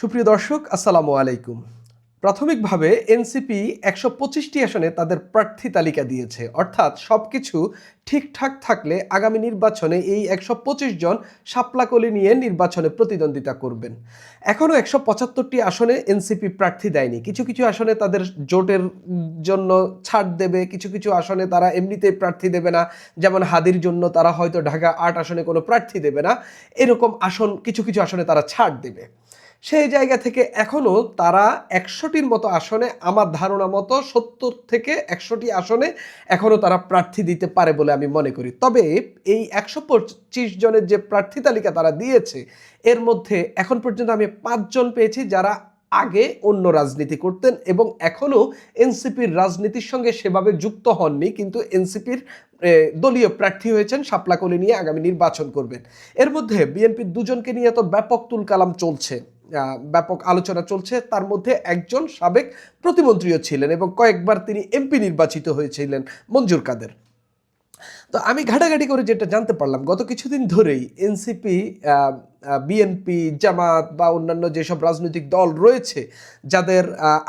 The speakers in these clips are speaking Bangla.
সুপ্রিয় দর্শক, আসসালামু আলাইকুম। প্রাথমিকভাবে এনসিপি একশো পঁচিশটি আসনে তাদের প্রার্থী তালিকা দিয়েছে। অর্থাৎ সব কিছু ঠিকঠাক থাকলে আগামী নির্বাচনে এই একশো পঁচিশ জন সাপলাকলি নিয়ে নির্বাচনে প্রতিদ্বন্দ্বিতা করবেন। এখনও একশো পঁচাত্তরটি আসনে এনসিপি প্রার্থী দেয়নি। কিছু কিছু আসনে তাদের জোটের জন্য ছাড় দেবে, কিছু কিছু আসনে তারা এমনিতেই প্রার্থী দেবে না। যেমন হাদির জন্য তারা হয়তো ঢাকা আট আসনে কোনো প্রার্থী দেবে না। এরকম আসন, কিছু কিছু আসনে তারা ছাড় দেবে। সেই জায়গা থেকে এখনও তারা একশোটির মতো আসনে আমার ধারণা মতো সত্তর থেকে একশোটি আসনে এখনও তারা প্রার্থী দিতে পারে বলে আমি মনে করি। তবে এই একশো পঁচিশ জনের যে প্রার্থী তালিকা তারা দিয়েছে, এর মধ্যে এখন পর্যন্ত আমি পাঁচজন পেয়েছি যারা আগে অন্য রাজনীতি করতেন এবং এখনও এনসিপির রাজনীতির সঙ্গে সেভাবে যুক্ত হননি, কিন্তু এনসিপির দলীয় প্রার্থী হয়েছেন শাপলাকলি নিয়ে আগামী নির্বাচন করবেন। এর মধ্যে বিএনপির দুজনকে নিয়ে তো ব্যাপক তুলকালাম চলছে। ব্যাপক আলোচনা চলছে। তার মধ্যে একজন সাবেক প্রতিমন্ত্রীও ছিলেন এবং কয়েকবার তিনি এমপি নির্বাচিত হয়েছিলেন, মঞ্জুর কাদের। তো আমি ঘাটাঘাটি করে যেটা জানতে পারলাম, গত কিছুদিন ধরেই এনসিপি বিএনপি, জামাত বা অন্যান্য যেসব রাজনৈতিক দল রয়েছে, যাদের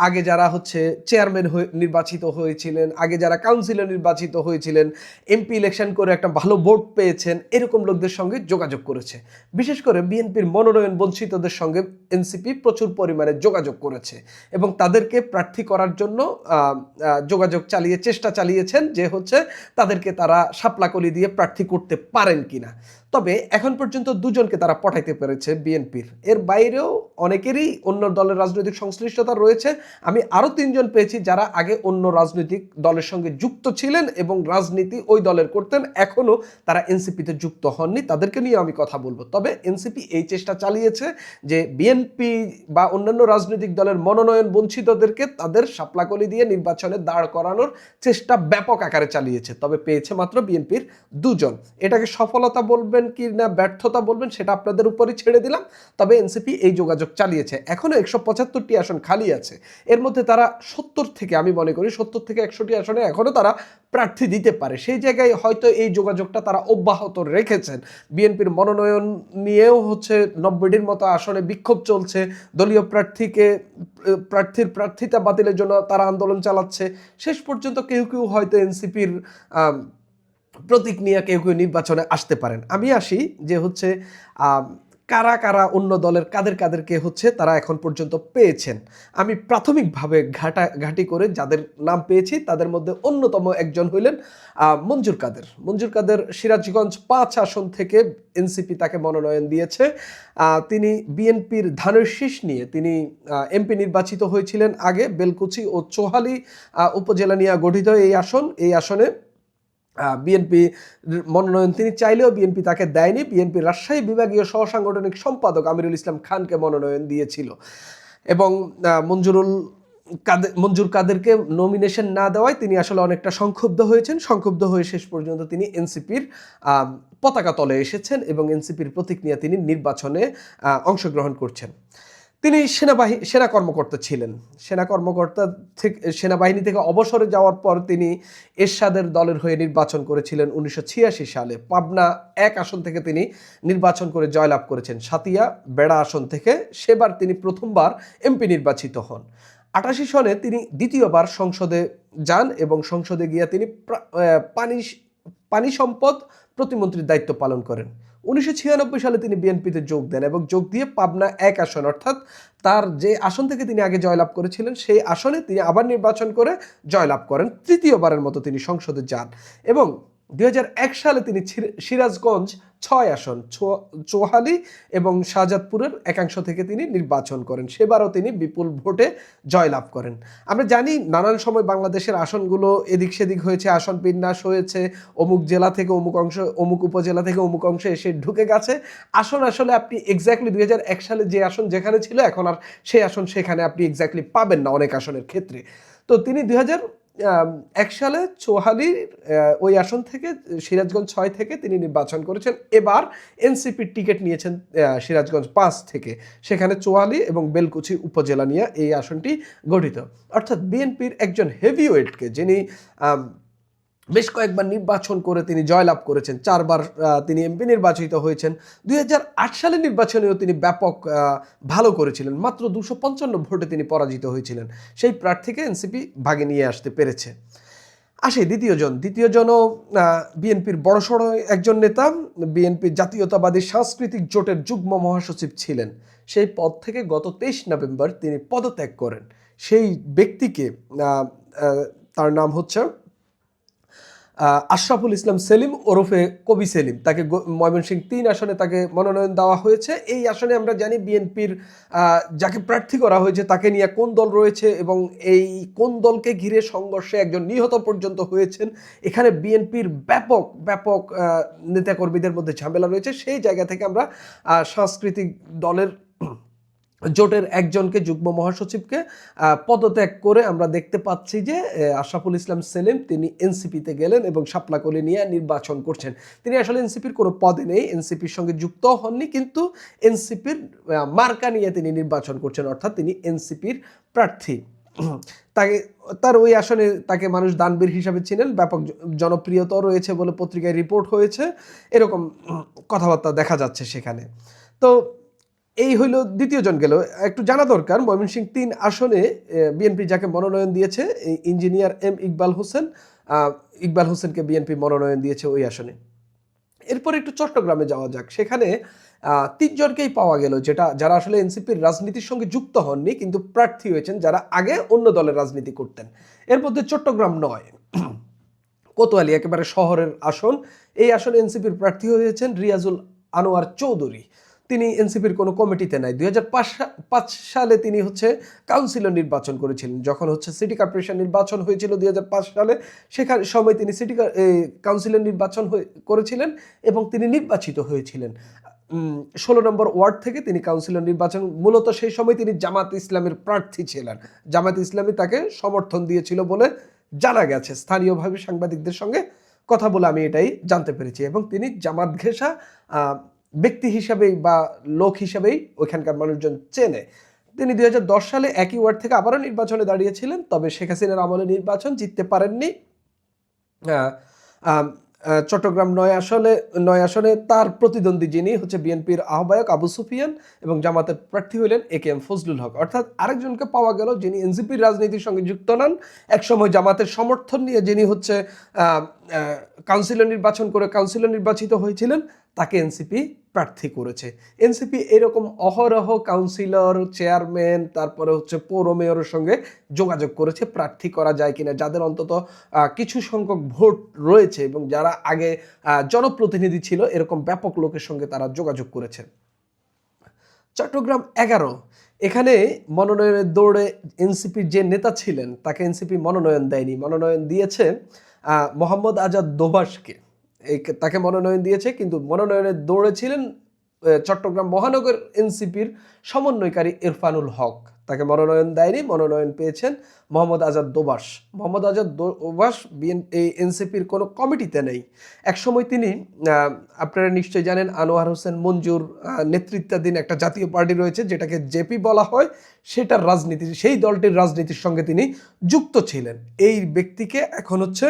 আগে যারা হচ্ছে চেয়ারম্যান হয়ে নির্বাচিত হয়েছিলেন, আগে যারা কাউন্সিলর নির্বাচিত হয়েছিলেন, এমপি ইলেকশন করে একটা ভালো ভোট পেয়েছেন, এরকম লোকদের সঙ্গে যোগাযোগ করেছে। বিশেষ করে বিএনপির মনোনয়ন বঞ্চিতদের সঙ্গে এনসিপি প্রচুর পরিমাণে যোগাযোগ করেছে এবং তাদেরকে প্রার্থী করার জন্য যোগাযোগ চালিয়ে, চেষ্টা চালিয়েছেন যে হচ্ছে তাদেরকে তারা সাপলাকলি দিয়ে প্রার্থী করতে পারেন কিনা? তবে এখন পর্যন্ত দুজনকে তারা পঠাইতে পেরেছে বিএনপির। এর বাইরেও অনেকেরই অন্য দলের রাজনৈতিক সংশ্লিষ্টতা রয়েছে। আমি আরও তিনজন পেয়েছি যারা আগে অন্য রাজনৈতিক দলের সঙ্গে যুক্ত ছিলেন এবং রাজনীতি ওই দলের করতেন। এখনও তারা এনসিপিতে যুক্ত হননি। তাদেরকে নিয়ে আমি কথা বলব। তবে এনসিপি এই চেষ্টা চালিয়েছে যে বিএনপি বা অন্যান্য রাজনৈতিক দলের মনোনয়ন বঞ্চিতদেরকে তাদের সাপলাকলি দিয়ে নির্বাচনে দাঁড় করানোর চেষ্টা ব্যাপক আকারে চালিয়েছে। তবে পেয়েছে মাত্র বিএনপির দুজন। এটাকে সফলতা বলবেন কি না ব্যর্থতা বলবেন সেটা আপনাদের উপরই ছেড়ে দিলাম। তবে এনসিপি এই যোগাযোগ চালিয়েছে। এখনও একশো পঁচাত্তরটি আসন খালি আছে। এর মধ্যে তারা সত্তর থেকে, আমি মনে করি সত্তর থেকে একশোটি আসনে এখনও তারা প্রার্থী দিতে পারে। সেই জায়গায় হয়তো এই যোগাযোগটা তারা অব্যাহত রেখেছেন। বিএনপির মনোনয়ন নিয়েও হচ্ছে নব্বইটির মতো আসনে বিক্ষোভ চলছে। দলীয় প্রার্থীকে প্রার্থীর প্রার্থিতা বাতিলের জন্য তারা আন্দোলন চালাচ্ছে। শেষ পর্যন্ত কেউ কেউ হয়তো এনসিপির প্রতীক নিয়ে কেউ কেউ নির্বাচনে আসতে পারেন। আমি আসি যে হচ্ছে কারা কারা অন্য দলের কাদের কাদেরকে হচ্ছে তারা এখন পর্যন্ত পেয়েছেন। আমি প্রাথমিকভাবে ঘাটা, ঘাটি করে যাদের নাম পেয়েছি তাদের মধ্যে অন্যতম একজন হইলেন মঞ্জুর কাদের। মঞ্জুর কাদের সিরাজগঞ্জ পাঁচ আসন থেকে এনসিপি তাকে মনোনয়ন দিয়েছে। তিনি বিএনপির ধানের শীষ নিয়ে তিনি এমপি নির্বাচিত হয়েছিলেন আগে বেলকুচি ও চোহালি উপজেলা নিয়ে গঠিত এই আসন। এই আসনে বিএনপি মনোনয়ন তিনি চাইলেও বিএনপি তাকে দেয়নি। বিএনপি রাজশাহী বিভাগীয় সহসাংগঠনিক সম্পাদক আমিরুল ইসলাম খানকে মনোনয়ন দিয়েছিল। এবং মঞ্জুরুল কাদের মঞ্জুর কাদেরকে নমিনেশন না দেওয়ায় তিনি আসলে অনেকটা সংক্ষুব্ধ হয়েছেন। সংক্ষুব্ধ হয়ে শেষ পর্যন্ত তিনি এনসিপির পতাকা তলে এসেছেন এবং এনসিপির প্রতীক নিয়ে তিনি নির্বাচনে অংশগ্রহণ করছেন। তিনি সেনাবাহিনী সেনা কর্মকর্তা ছিলেন। সেনা কর্মকর্তা থেকে, সেনাবাহিনী থেকে অবসরে যাওয়ার পর তিনি এরশাদের দলের হয়ে নির্বাচন করেছিলেন উনিশশো ছিয়াশি সালে। পাবনা এক আসন থেকে তিনি নির্বাচন করে জয়লাভ করেছেন। সাতিয়া বেড়া আসন থেকে সেবার তিনি প্রথমবার এমপি নির্বাচিত হন। আটাশি সনে তিনি দ্বিতীয়বার সংসদে যান এবং সংসদে গিয়ে তিনি পানি পানি সম্পদ প্রতিমন্ত্রীর দায়িত্ব পালন করেন। উনিশশো ছিয়ানব্বই সালে তিনি বিএনপিতে যোগ দেন এবং যোগ দিয়ে পাবনা এক আসন, অর্থাৎ তার যে আসন থেকে তিনি আগে জয়লাভ করেছিলেন, সেই আসনে তিনি আবার নির্বাচন করে জয়লাভ করেন, তৃতীয়বারের মতো তিনি সংসদে যান। এবং এক সালে তিনি সিরাজগঞ্জ ছয় আসন চোহালি এবং শাহজাদপুরের একাংশ থেকে তিনি নির্বাচন করেন। সেবারও তিনি বিপুল ভোটে জয়লাভ করেন। আমরা জানি নানান সময় বাংলাদেশের আসনগুলো এদিক সেদিক হয়েছে, আসন বিন্যাস হয়েছে, অমুক জেলা থেকে অমুক অংশ, অমুক উপজেলা থেকে অমুক অংশে এসে ঢুকে গেছে। আসন আসলে আপনি এক্স্যাক্টলি দুই হাজার এক সালে যে আসন যেখানে ছিল, এখন আর সেই আসন সেখানে আপনি এক্স্যাক্টলি পাবেন না অনেক আসনের ক্ষেত্রে। তো তিনি দুই হাজার এক সালে চৌহালির ওই আসন থেকে, সিরাজগঞ্জ ছয় থেকে তিনি নির্বাচন করেছেন। এবার এনসিপির টিকিট নিয়েছেন সিরাজগঞ্জ পাঁচ থেকে। সেখানে চৌহালি এবং বেলকুচি উপজেলা নিয়ে এই আসনটি গঠিত। অর্থাৎ বিএনপির একজন হেভিওয়েটকে যিনি বেশ কয়েকবার নির্বাচন করে তিনি জয়লাভ করেছেন। চারবার তিনি এমপি নির্বাচিত হয়েছেন। দু হাজার আট সালে নির্বাচনেও তিনি ব্যাপক ভালো করেছিলেন। মাত্র দুশো পঞ্চান্ন ভোটে তিনি পরাজিত হয়েছিলেন। সেই প্রার্থীকে এনসিপি ভাগে নিয়ে আসতে পেরেছে। আসে, দ্বিতীয়জন। দ্বিতীয়জনও বিএনপির বড়সড় একজন নেতা। বিএনপির জাতীয়তাবাদী সাংস্কৃতিক জোটের যুগ্ম মহাসচিব ছিলেন। সেই পদ থেকে গত তেইশ নভেম্বর তিনি পদত্যাগ করেন। সেই ব্যক্তিকে তার নাম হচ্ছে আশরাফুল ইসলাম সেলিম ওরফে কবি সেলিম। তাকে ময়মনসিংহ তিন আসনে তাকে মনোনয়ন দেওয়া হয়েছে। এই আসনে আমরা জানি বিএনপির যাকে প্রার্থী করা হয়েছে তাকে নিয়ে কোন দল রয়েছে এবং এই কোন দলকে ঘিরে সংঘর্ষে একজন নিহত পর্যন্ত হয়েছেন। এখানে বিএনপির ব্যাপক ব্যাপক নেতাকর্মীদের মধ্যে ঝামেলা রয়েছে। সেই জায়গা থেকে আমরা সাংস্কৃতিক দলের জোটের একজনকে যুগ্ম মহাসচিবকে পদত্যাগ করে আমরা দেখতে পাচ্ছি যে আশরাফুল ইসলাম সেলিম তিনি এনসিপিতে গেলেন এবং শাপলাকলি নিয়ে নির্বাচন করছেন। তিনি আসলে এনসিপির কোনো পদে নেই, এনসিপির সঙ্গে যুক্ত হননি, কিন্তু এনসিপির মার্কা নিয়ে তিনি নির্বাচন করছেন, অর্থাৎ তিনি এনসিপির প্রার্থী। তাকে, তার ওই আসনে তাকে মানুষ দানবীর হিসাবে চিনেন, ব্যাপক জনপ্রিয়তাও রয়েছে বলে পত্রিকায় রিপোর্ট হয়েছে, এরকম কথাবার্তা দেখা যাচ্ছে সেখানে। তো এই হইল দ্বিতীয় জন গেল। একটু জানা দরকার, ময়মনসিংহ তিন আসনে বিএনপি যাকে মনোনয়ন দিয়েছে ইঞ্জিনিয়ার এম ইকবাল হোসেন ইকবাল হোসেনকে বিএনপি মনোনয়ন দিয়েছে ওই আসনে। এরপর একটু চট্টগ্রামে যাওয়া যাক। সেখানে তিনজনকেই পাওয়া গেল, যেটা যারা আসলে এনসিপির রাজনীতির সঙ্গে যুক্ত হননি, কিন্তু প্রার্থী হয়েছেন, যারা আগে অন্য দলের রাজনীতি করতেন। এর মধ্যে চট্টগ্রাম নয়। কোতোয়ালি, একেবারে শহরের আসন। এই আসনে এনসিপির প্রার্থী হয়েছেন রিয়াজুল আনোয়ার চৌধুরী। তিনি এনসিপির কোনো কমিটিতে নাই। দুই সালে তিনি হচ্ছে কাউন্সিলর নির্বাচন করেছিলেন, যখন হচ্ছে সিটি কর্পোরেশন নির্বাচন হয়েছিল দুই হাজার পাঁচ সালে। সেখানে, সময় তিনি সিটি কাউন্সিলর নির্বাচন করেছিলেন এবং তিনি নির্বাচিত হয়েছিলেন। ষোলো নম্বর ওয়ার্ড থেকে তিনি কাউন্সিলর নির্বাচন, মূলত সেই সময় তিনি জামাত ইসলামের প্রার্থী ছিলেন। জামাত ইসলামী তাকে সমর্থন দিয়েছিল বলে জানা গেছে। স্থানীয়ভাবে সাংবাদিকদের সঙ্গে কথা বলে আমি এটাই জানতে পেরেছি এবং তিনি জামাত ঘেঁষা ব্যক্তি হিসাবেই বা লোক হিসাবেই ওইখানকার মানুষজন চেনে। তিনি দুই হাজার দশ সালে একই ওয়ার্ড থেকে আবারও নির্বাচনে দাঁড়িয়েছিলেন, তবে শেখ হাসিনার আমলে নির্বাচন জিততে পারেননি। চট্টগ্রাম নয় আসলে, নয় আসনে তার প্রতিদ্বন্দ্বী যিনি হচ্ছে বিএনপির আহ্বায়ক আবু সুফিয়ান এবং জামাতের প্রার্থী হলেন এ কে এম ফজলুল হক। অর্থাৎ আরেকজনকে পাওয়া গেল যিনি এনসিপির রাজনীতির সঙ্গে যুক্ত নন, একসময় জামাতের সমর্থন নিয়ে যিনি হচ্ছে কাউন্সিলর নির্বাচন করে কাউন্সিলর নির্বাচিত হয়েছিলেন, তাকে এনসিপি প্রার্থী করেছে। এনসিপি এরকম অহরহ কাউন্সিলর চেয়ারম্যান তারপরে হচ্ছে পৌর মেয়রের সঙ্গে যোগাযোগ করেছে। প্রার্থী করা যায় কিনা, যাদের অন্তত কিছু সংখ্যক ভোট রয়েছে এবং যারা আগে জনপ্রতিনিধি ছিল, এরকম ব্যাপক লোকের সঙ্গে তারা যোগাযোগ করেছে। চট্টগ্রাম এগারো, এখানে মনোনয়নের দৌড়ে এনসিপির যে নেতা ছিলেন, তাকে এনসিপি মনোনয়ন দেয়নি। মনোনয়ন দিয়েছে মোহাম্মদ আজাদ দোভাষকে। এই তাকে মনোনয়ন দিয়েছে, কিন্তু মনোনয়নের দৌড়ে ছিলেন চট্টগ্রাম মহানগর এনসিপির সমন্বয়কারী ইরফানুল হক। তাকে মনোনয়ন দেয়নি, মনোনয়ন পেয়েছেন মোহাম্মদ আজাদ দোবাস। মোহাম্মদ আজাদ দোবাস বিএন, এই এনসিপির কোনো কমিটিতে নেই। একসময় তিনি আপনারা নিশ্চয়ই জানেন, আনোয়ার হোসেন মঞ্জুর নেতৃত্বাধীন একটা জাতীয় পার্টি রয়েছে, যেটাকে জেপি বলা হয়। সেটার রাজনীতি, সেই দলটির রাজনীতির সঙ্গে তিনি যুক্ত ছিলেন। এই ব্যক্তিকে এখন হচ্ছে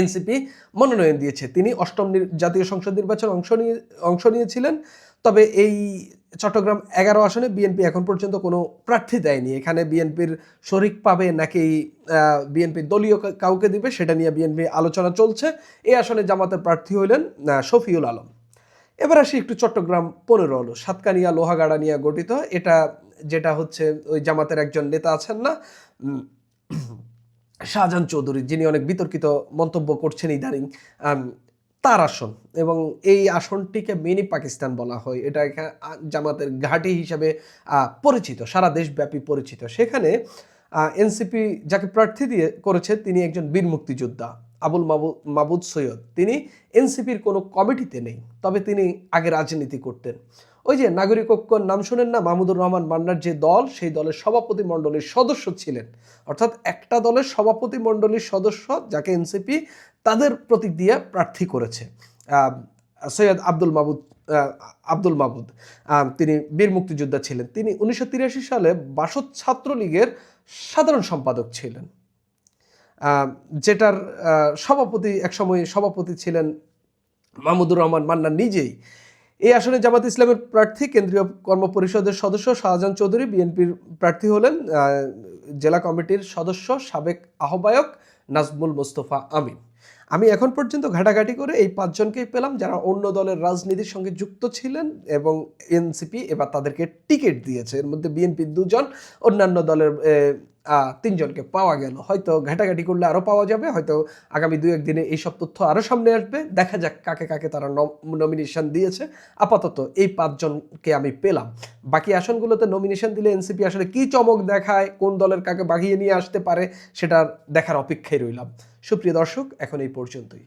এনসিপি মনোনয়ন দিয়েছে। তিনি অষ্টম জাতীয় সংসদ নির্বাচন অংশ নিয়ে অংশ নিয়েছিলেন। তবে এই চট্টগ্রাম এগারো আসনে বিএনপি এখন পর্যন্ত কোনো প্রার্থী দেয়নি। এখানে বিএনপির শরিক পাবে নাকি বিএনপি দলীয় কাউকে দিবে সেটা নিয়ে বিএনপি আলোচনা চলছে। এই আসনে জামাতের প্রার্থী হইলেন শফিউল আলম। এবার আসি একটু চট্টগ্রাম পনেরো হলো। সাতকানিয়া, লোহাগাড়া নিয়ে গঠিত। এটা, যেটা হচ্ছে ওই জামাতের একজন নেতা আছেন না শাহজাহান চৌধুরী, যিনি অনেক বিতর্কিত মন্তব্য করছেন ইদানিং তার আসন এবং এই আসনটিকে মিনি পাকিস্তান বলা হয়। এটা জামাতের ঘাঁটি হিসাবে পরিচিত, সারা দেশব্যাপী পরিচিত। সেখানে এনসিপি যাকে প্রার্থী দিয়ে করেছে, তিনি একজন বীর মুক্তিযোদ্ধা, আবুল মাবু, মাবুদ সৈয়দ। তিনি এনসিপির কোনো কমিটিতে নেই, তবে তিনি আগে রাজনীতি করতেন। ওই যে নাগরিক ঐক্যর নাম শুনেন না? মাহমুদুর রহমান মান্নার যে দল, সেই দলের সভাপতি মণ্ডলীর সদস্য ছিলেন। অর্থাৎ একটা দলের সভাপতি মণ্ডলীর সদস্য যাকে এনসিপি তাদের প্রতীক দিয়ে প্রার্থী করেছে। সৈয়দ আব্দুল মাবুদ আব্দুল মাবুদ তিনি বীর মুক্তিযোদ্ধা ছিলেন। তিনি উনিশশো তিরাশি সালে বাসদ ছাত্রলীগের সাধারণ সম্পাদক ছিলেন। যেটার সভাপতি, একসময় সভাপতি ছিলেন মাহমুদুর রহমান মান্না নিজেই। এই আসনে জামাত ইসলামের প্রার্থী, কেন্দ্রীয় কর্মপরিষদের সদস্য শাহজাহান চৌধুরী, বিএনপির প্রার্থী হলেন জেলা কমিটির সদস্য সাবেক আহ্বায়ক নাজমুল মোস্তফা আমিন। আমি এখন পর্যন্ত ঘাটাঘাটি করে এই পাঁচজনকেই পেলাম যারা অন্য দলের রাজনীতির সঙ্গে যুক্ত ছিলেন এবং এনসিপি এবার তাদেরকে টিকিট দিয়েছে। এর মধ্যে বিএনপি দুজন, অন্যান্য দলের তিনজনকে পাওয়া গেল। হয়তো ঘাটাঘাটি করলে আরও পাওয়া যাবে, হয়তো আগামী দু একদিনে এইসব তথ্য আরও সামনে আসবে। দেখা যাক কাকে কাকে তারা নমিনেশন দিয়েছে। আপাতত এই পাঁচজনকে আমি পেলাম। বাকি আসনগুলোতে নমিনেশন দিলে এনসিপি আসলে কি চমক দেখায়, কোন দলের কাকে বাগিয়ে নিয়ে আসতে পারে, সেটার দেখার অপেক্ষায় রইলাম। সুপ্রিয় দর্শক, এখন এই পর্যন্তই।